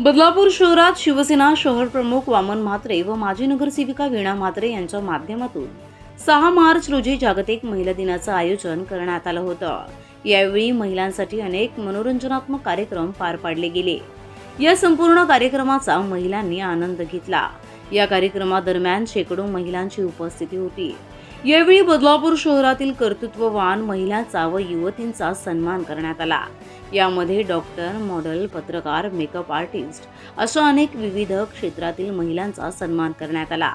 बदलापूर शहरात शिवसेना शहर प्रमुख वामन म्हात्रे व माजी नगरसेविका वीणा म्हात्रे यांच्या माध्यमातून सहा मार्च रोजी जागतिक महिला दिनाचं आयोजन करण्यात आलं होतं. यावेळी महिलांसाठी अनेक मनोरंजनात्मक कार्यक्रम पार पाडले गेले. या संपूर्ण कार्यक्रमाचा महिलांनी आनंद घेतला. या कार्यक्रमादरम्यान शेकडो महिलांची उपस्थिती होती. यावेळी बदलापूर शहरातील कर्तृत्ववान महिलांचा व युवतींचा सन्मान करण्यात आला. यामध्ये डॉक्टर मॉडेल पत्रकार मेकअप आर्टिस्ट अशा अनेक विविध क्षेत्रातील महिलांचा सन्मान करण्यात आला.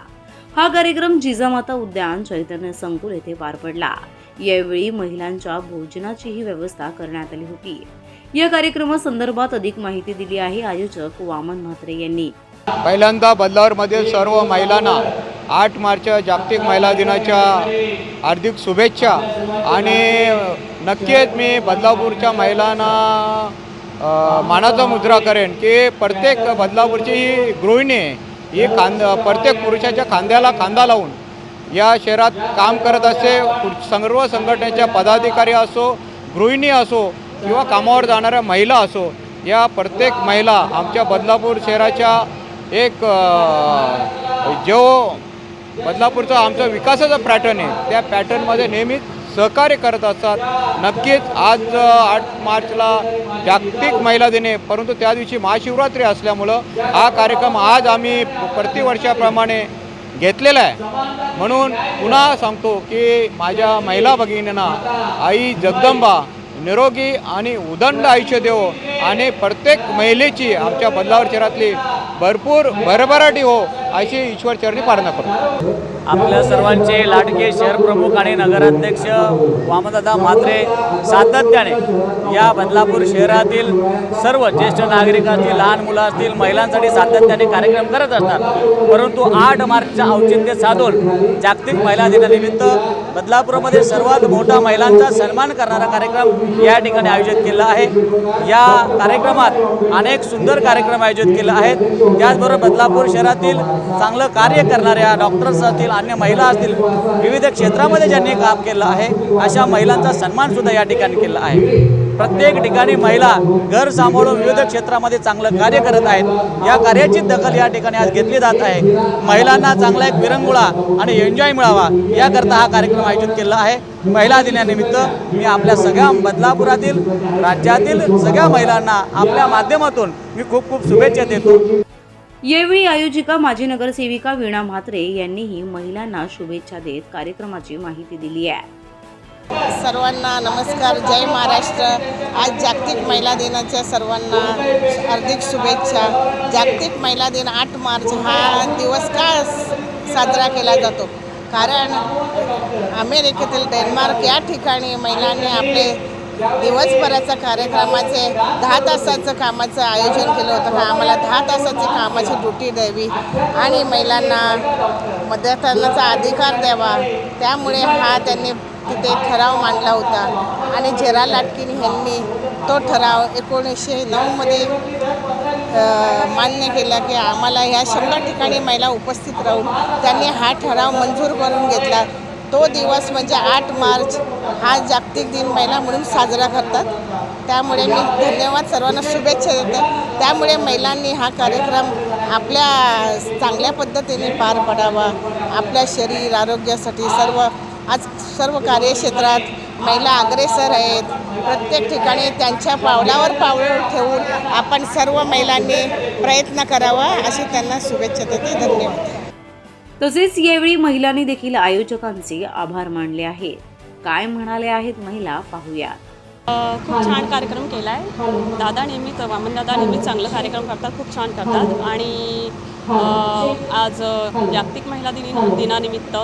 हा कार्यक्रम जिजामाता उद्यान चैतन्य संकुल येथे पार पडला. यावेळी महिलांच्या भोजनाचीही व्यवस्था करण्यात आली होती. या कार्यक्रमासंदर्भात अधिक माहिती दिली आहे आयोजक वामन म्हात्रे यांनी. पहिल्यांदा बदलावरमधील सर्व महिलांना आठ मार्च जागतिक महिला दिनाच्या हार्दिक शुभेच्छा आणि नक्कीच मी बदलापूरच्या महिलांना मानाचा मुद्रा करेन की प्रत्येक बदलापूरची ही गृहिणी आहे. ही खांद प्रत्येक पुरुषाच्या खांद्याला खांदा लावून या शहरात काम करत असते सर्व संघटनेच्या पदाधिकारी असो गृहिणी असो किंवा कामावर जाणाऱ्या महिला असो या प्रत्येक महिला आमच्या बदलापूर शहराच्या एक जो बदलापूरचा आमचा विकासाचा पॅटर्न आहे. त्या पॅटर्नमध्ये नेहमीच सहकार्य करत असतात. नक्कीच आज आठ मार्चला जागतिक महिला दिन आहे. परंतु त्या दिवशी महाशिवरात्री असल्यामुळं हा कार्यक्रम आज आम्ही प्रतिवर्षाप्रमाणे घेतलेला आहे. म्हणून पुन्हा सांगतो की माझ्या महिला भगिनींना आई जगदंबा निरोगी आणि उदंड आयुष्य देवो आणि प्रत्येक महिलेची आमच्या बदलावर शहरातली भरपूर भरभराटी हो. अशी ईश्वर चरणी प्रार्थना करतो आपल्या सर्वांचे लाडके शहर प्रमुख आणि नगराध्यक्ष वामदादा म्हात्रे सातत्याने या बदलापूर शहरातील सर्व ज्येष्ठ नागरिक असतील लहान मुलं असतील महिलांसाठी सातत्याने कार्यक्रम करत असतात. परंतु आठ मार्चच्या औचित्य साधून जागतिक महिला दिनानिमित्त बदलापूरमध्ये सर्वात मोठा महिलांचा सन्मान करणारा कार्यक्रम या ठिकाणी आयोजित केला आहे. या कार्यक्रमात अनेक सुंदर कार्यक्रम आयोजित केले आहेत. त्याचबरोबर बदलापूर शहरातील चांगलं कार्य करणाऱ्या डॉक्टर्स असतील अन्य महिला असतील विविध क्षेत्रामध्ये ज्यांनी काम केलं आहे अशा महिलांचा सन्मान सुद्धा या ठिकाणी केला आहे. प्रत्येक ठिकाणी महिला घर सांभाळून विविध क्षेत्रामध्ये चांगलं कार्य करत आहेत. या कार्याची दखल या ठिकाणी आज घेतली जात आहे. महिलांना चांगला एक विरंगुळा आणि एन्जॉय मिळावा याकरता हा कार्यक्रम आयोजित केला आहे. महिला दिनानिमित्त मी आपल्या सगळ्या बदलापुरातील राज्यातील सगळ्या महिलांना आपल्या माध्यमातून मी खूप खूप शुभेच्छा देतो. यावेळी आयोजिका माजी नगरसेविका वीणा म्हात्रे यांनीही महिलांना शुभेच्छा देत कार्यक्रमाची माहिती दिली आहे. सर्वांना नमस्कार. जय महाराष्ट्र. आज जागतिक महिला दिनाच्या सर्वांना हार्दिक शुभेच्छा. जागतिक महिला दिन आठ मार्च हा दिवस का साजरा केला जातो? कारण अमेरिकेतील डेन्मार्क या ठिकाणी महिलांनी आपले दिवसभराच्या कार्यक्रमाचे दहा तासाचं कामाचं आयोजन केलं होतं. का आम्हाला दहा तासाची कामाची ड्युटी द्यावी आणि महिलांना मतदानाचा अधिकार द्यावा. त्यामुळे हा त्यांनी तिथे ठराव मांडला होता. आणि झेरा लाटकीन यांनी तो ठराव एकोणीसशे नऊमध्ये मान्य केला की आम्हाला ह्या शंभर ठिकाणी महिला उपस्थित राहून त्यांनी हा ठराव मंजूर करून घेतला. तो दिवस म्हणजे आठ मार्च हा जागतिक दिन महिला म्हणून साजरा करतात. त्यामुळे मी धन्यवाद सर्वांना शुभेच्छा देते. त्यामुळे महिलांनी हा कार्यक्रम आपल्या चांगल्या पद्धतीने पार पडावा. आपल्या शरीर आरोग्यासाठी सर्व आज सर्व कार्यक्षेत्रात महिला अग्रेसर आहेत. प्रत्येक ठिकाणी त्यांच्या पावलावर पावलं ठेवून आपण सर्व महिलांनी प्रयत्न करावा अशी त्यांना शुभेच्छा देते. धन्यवाद. तसेच यावेळी महिलांनी देखील आयोजकांचे आभार मानले आहेत. काय म्हणाले आहेत महिला पाहूया. खूप छान कार्यक्रम केला आहे दादा नेहमीच वामन दादा नेहमीच चांगलं कार्यक्रम करतात खूप छान करतात. आणि आज जागतिक महिला दिनी दिनानिमित्त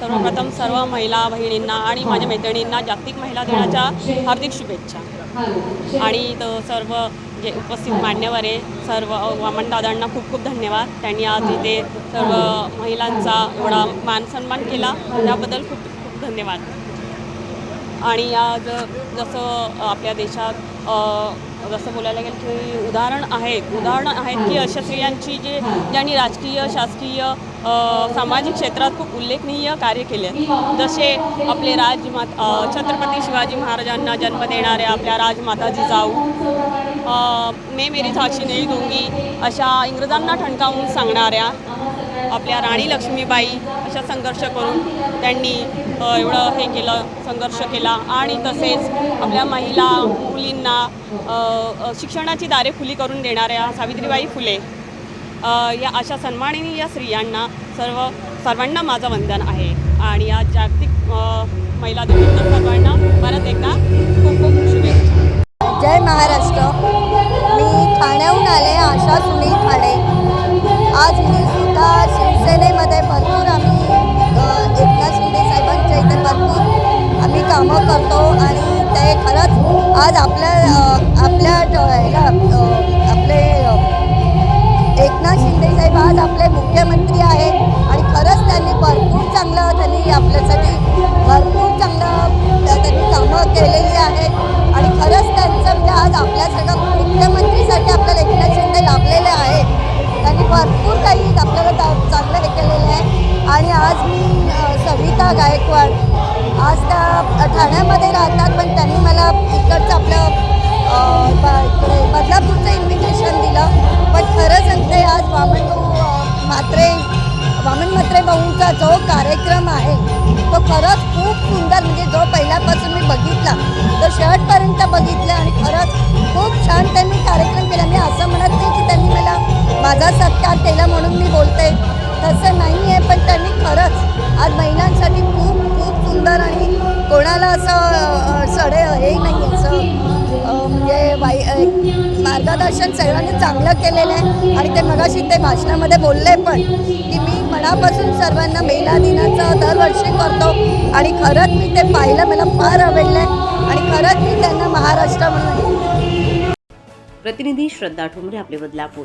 सर्वप्रथम सर्व महिला बहिणींना आणि माझ्या मैत्रिणींना जागतिक महिला दिनाच्या हार्दिक शुभेच्छा. आणि सर्व जे उपस्थित मान्यवर आहे सर्व वामन दादांना खूप खूप धन्यवाद. त्यांनी आज इथे सर्व महिलांचा एवढा मान सन्मान केला. त्याबद्दल खूप खूप धन्यवाद. आणि आज जसं आपल्या देशात जसं बोलायला गेलं की उदाहरण आहेत. उदाहरणं आहेत की अशा स्त्रियांची जे ज्यांनी राजकीय शासकीय सामाजिक क्षेत्रात खूप उल्लेखनीय कार्य केले. जसे आपले राजमा छत्रपती शिवाजी महाराजांना जन्म देणाऱ्या आपल्या राजमाता जिजाऊ मे मेरी झाशी नाही दोंगी अशा इंग्रजांना ठणकावून सांगणाऱ्या आपल्या राणी लक्ष्मीबाई अशा संघर्ष करून त्यांनी एवढं हे केलं संघर्ष केला. आणि तसेच आपल्या महिला मुलींना शिक्षणाची दारे खुली करून देणाऱ्या सावित्रीबाई फुले या अशा सन्माननीय स्त्रियांना सर्व सर्वांना माझं वंदन आहे. आणि या जागतिक महिला दिनानिमित्त सर्वांना परत एकदा खूप खूप शुभेच्छा. जय महाराष्ट्र. मी ठाण्याहून आले आशा सुनील ठाणे. आज मी सुद्धा शिवसेनेमध्ये भरपूर आम्ही आज आपल्या आपल्या ह्याला आपले एकनाथ शिंदे साहेब आज आपले मुख्यमंत्री आहे आणि खरंच त्यांनी भरपूर चांगलं त्यांनी आपल्यासाठी भरपूर चांगलं त्यांनी कामं केलेली आहेत. आणि खरंच त्यांचं म्हणजे आज आपल्या सगळं मुख्यमंत्रीसाठी आपल्याला एकनाथ शिंदे लाभलेले आहे त्यांनी भरपूर काही आपल्याला चांगलं हे केलेलं आहे. आणि आज मी कविता गायकवाड. आज त्या ठाण्यामध्ये राहतात पण त्यांनी मला इकडचं आपलं इकडे बदलापूरचं इन्व्हिटेशन दिलं. पण खरं सांगते आज वामन भाऊ म्हात्रे वामन म्हात्रे भाऊंचा जो कार्यक्रम आहे तो खरंच खूप सुंदर म्हणजे जो पहिल्यापासून मी बघितला तो शर्टपर्यंत बघितलं आणि खरंच खूप छान त्यांनी कार्यक्रम केला. मी असं म्हणत नाही की त्यांनी मला माझा सत्कार केला म्हणून मी बोलते. तसं नाही आहे पण त्यांनी खरंच आज महिलांसाठी खूप खूप सुंदर आणि कोणाला असं सडे हे नाही असं म्हणजे वाई मार्गदर्शन सर्वांनी चांगलं केलेलं आहे. आणि ते मगाशी ते भाषणामध्ये बोलले पण की मी मनापासून सर्वांना महिला दिनाचं दरवर्षी करतो. आणि खरंच मी ते पाहिलं मला फार आवडलं आहे आणि खरंच मी त्यांना महाराष्ट्र म्हणून प्रतिनिधी श्रद्धा ठोंबरे आपले बदलापूर.